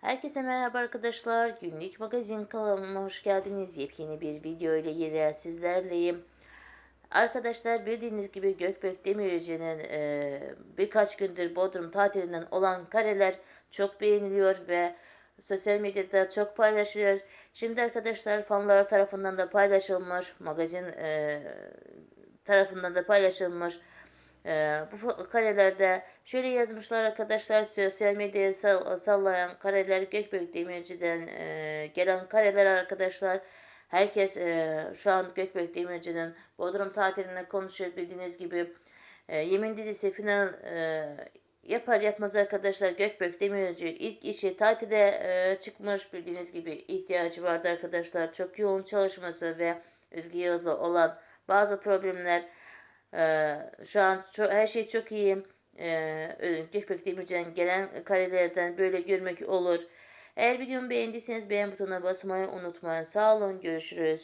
Herkese merhaba arkadaşlar. Günlük magazin kanalıma hoş geldiniz. Yepyeni bir video ile yine sizlerleyim. Arkadaşlar bildiğiniz gibi Gökbek Demirci'nin e, birkaç gündür Bodrum tatilinden olan kareler çok beğeniliyor ve sosyal medyada çok paylaşılıyor. Şimdi arkadaşlar fanlar tarafından da paylaşılmış, magazin e, tarafından da paylaşılmış. Ee, bu karelerde şöyle yazmışlar arkadaşlar sosyal medyaya sal- sallayan kareler Gökbek Demirci'den e, gelen kareler arkadaşlar. Herkes e, şu an Gökbek Demirci'nin Bodrum tatilinde konuşuyor bildiğiniz gibi. E, Yemin dizisi final e, yapar yapmaz arkadaşlar Gökbek Demirci ilk işi tatile e, çıkmış bildiğiniz gibi ihtiyacı vardı arkadaşlar. Çok yoğun çalışması ve Özge Yağız'la olan bazı problemler ee, şu an ço- her şey çok iyi. Ee, Gökbek Demirci'den gelen karelerden böyle görmek olur. Eğer videomu beğendiyseniz beğen butonuna basmayı unutmayın. Sağ olun, görüşürüz.